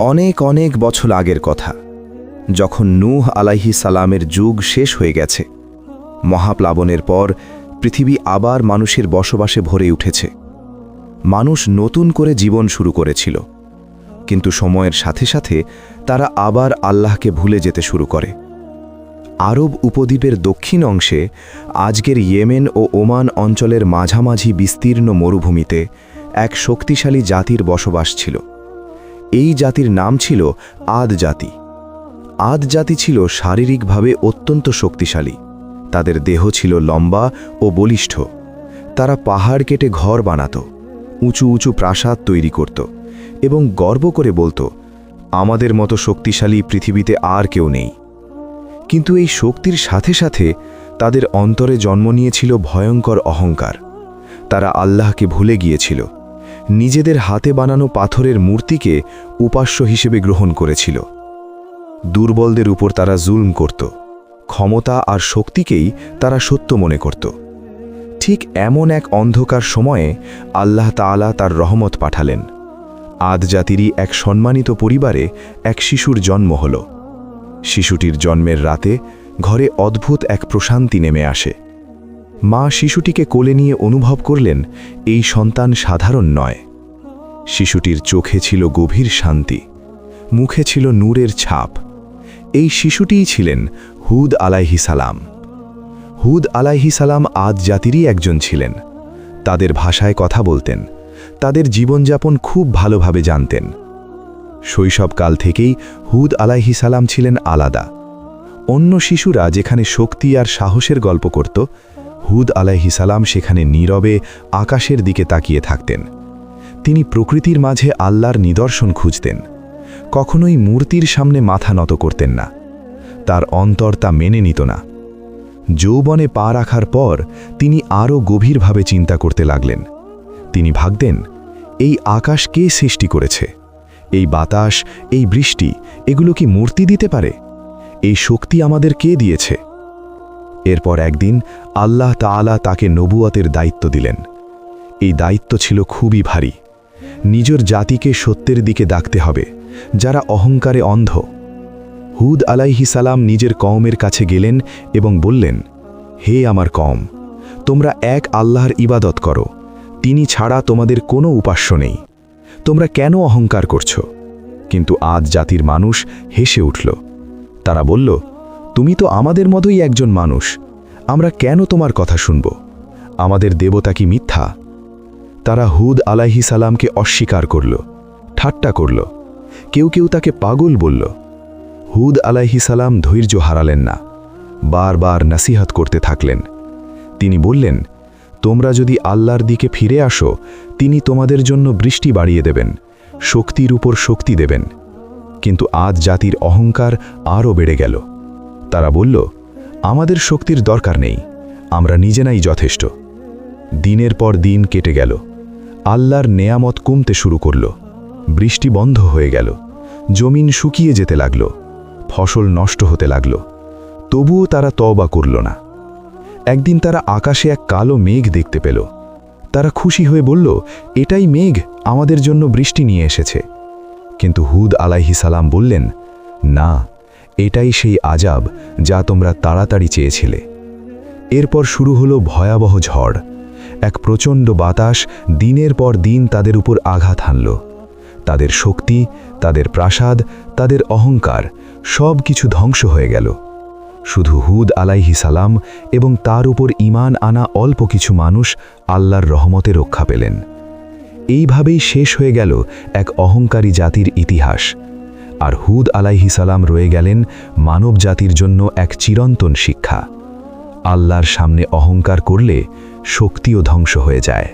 অনেক অনেক বছর আগের কথা, যখন নূহ আলাইহি সালামের যুগ শেষ হয়ে গেছে, মহাপ্লাবনের পর পৃথিবী আবার মানুষের বসবাসে ভরে উঠেছে। মানুষ নতুন করে জীবন শুরু করেছিল, কিন্তু সময়ের সাথে সাথে তারা আবার আল্লাহকে ভুলে যেতে শুরু করে। আরব উপদ্বীপের দক্ষিণ অংশে আজকের ইয়েমেন ও ওমান অঞ্চলের মাঝামাঝি বিস্তীর্ণ মরুভূমিতে এক শক্তিশালী জাতির বসবাস ছিল। এই জাতির নাম ছিল আদ জাতি। আদ জাতি ছিল শারীরিকভাবে অত্যন্ত শক্তিশালী। তাদের দেহ ছিল লম্বা ও বলিষ্ঠ। তারা পাহাড় কেটে ঘর বানাত, উঁচু উঁচু প্রাসাদ তৈরি করত এবং গর্ব করে বলতো, আমাদের মতো শক্তিশালী পৃথিবীতে আর কেউ নেই। কিন্তু এই শক্তির সাথে সাথে তাদের অন্তরে জন্ম নিয়েছিল ভয়ঙ্কর অহংকার। তারা আল্লাহকে ভুলে গিয়েছিল। নিজেদের হাতে বানানো পাথরের মূর্তিকে উপাস্য হিসেবে গ্রহণ করেছিল। দুর্বলদের উপর তারা জুলম করত। ক্ষমতা আর শক্তিকেই তারা সত্য মনে করত। ঠিক এমন এক অন্ধকার সময়ে আল্লাহ তাআলা তার রহমত পাঠালেন। আদ জাতিরই এক সম্মানিত পরিবারে এক শিশুর জন্ম হল। শিশুটির জন্মের রাতে ঘরে অদ্ভুত এক প্রশান্তি নেমে আসে। মা শিশুটিকে কোলে নিয়ে অনুভব করলেন, এই সন্তান সাধারণ নয়। শিশুটির চোখে ছিল গভীর শান্তি, মুখে ছিল নূরের ছাপ। এই শিশুটিই ছিলেন হুদ আলাইহি সালাম। হুদ আলাইহি সালাম আদ জাতিরই একজন ছিলেন। তাদের ভাষায় কথা বলতেন, তাদের জীবনযাপন খুব ভালোভাবে জানতেন। শৈশবকাল থেকেই হুদ আলাইহি সালাম ছিলেন আলাদা। অন্য শিশুরা যেখানে শক্তি আর সাহসের গল্প করত হুদ সালাম সেখানে নীরবে আকাশের দিকে তাকিয়ে থাকতেন। তিনি প্রকৃতির মাঝে আল্লাহর নিদর্শন খুঁজতেন। কখনোই মূর্তির সামনে মাথা নত করতেন না। তার অন্তর তা মেনে নিত না। যৌবনে পা রাখার পর তিনি আরও গভীরভাবে চিন্তা করতে লাগলেন। তিনি ভাবতেন, এই আকাশ কে সৃষ্টি করেছে? এই বাতাস, এই বৃষ্টি, এগুলো কি মূর্তি দিতে পারে? এই শক্তি আমাদের কে দিয়েছে? এরপর একদিন আল্লাহ তাআলা তাকে নবুয়তের দায়িত্ব দিলেন। এই দায়িত্ব ছিল খুবই ভারী। নিজের জাতিকে সত্যের দিকে ডাকতে হবে, যারা অহংকারে অন্ধ। হুদ আলাইহি সালাম নিজের কওমের কাছে গেলেন এবং বললেন, হে আমার কম তোমরা এক আল্লাহর ইবাদত করো, তিনি ছাড়া তোমাদের কোনো উপাস্য নেই। তোমরা কেন অহংকার করছ? কিন্তু আজ জাতির মানুষ হেসে উঠল। তারা বলল তুমি তো আমাদের মতোই একজন মানুষ। আমরা কেন তোমার কথা শুনব? আমাদের দেবতা কি মিথ্যা? তারা হুদ আলাইহি সালামকে অস্বীকার করল, ঠাট্টা করল, কেউ কেউ তাকে পাগল বলল। হুদ আলাইহি সালাম ধৈর্য হারালেন না, বারবার নাসিহাত করতে থাকলেন। তিনি বললেন, তোমরা যদি আল্লাহর দিকে ফিরে আসো, তিনি তোমাদের জন্য বৃষ্টি বাড়িয়ে দেবেন, শক্তির উপর শক্তি দেবেন। কিন্তু আজ জাতির অহংকার আরও বেড়ে গেল। তারা বলল, আমাদের শক্তির দরকার নেই, আমরা নিজেনাই যথেষ্ট। দিনের পর দিন কেটে গেল। আল্লাহর নেয়ামত কমতে শুরু করল। বৃষ্টি বন্ধ হয়ে গেল। জমিন শুকিয়ে যেতে লাগল। ফসল নষ্ট হতে লাগল। তবুও তারা তওবা করল না। একদিন তারা আকাশে এক কালো মেঘ দেখতে পেল। তারা খুশি হয়ে বলল, এটাই মেঘ, আমাদের জন্য বৃষ্টি নিয়ে এসেছে। কিন্তু হুদ আলাইহি সালাম বললেন, না এটাই সেই আজাব যা তোমরা তাড়াতাড়ি চেয়েছিলে। এরপর শুরু হলো ভয়াবহ ঝড়। এক প্রচণ্ড বাতাস দিনের পর দিন তাদের উপর আঘাত হানল। তাদের শক্তি, তাদের প্রাসাদ, তাদের অহংকার সব কিছু ধ্বংস হয়ে গেল। শুধু হুদ আলাইহি সালাম এবং তার উপর ইমান আনা অল্প কিছু মানুষ আল্লাহর রহমতে রক্ষা পেলেন। এইভাবেই শেষ হয়ে গেল এক অহংকারী জাতির ইতিহাস। আর হুদ আলাইহি সালাম রয়ে গেলেন মানব জাতির জন্য এক চিরন্তন শিক্ষা। আল্লাহর সামনে অহংকার করলে শক্তিও ধ্বংস হয়ে যায়।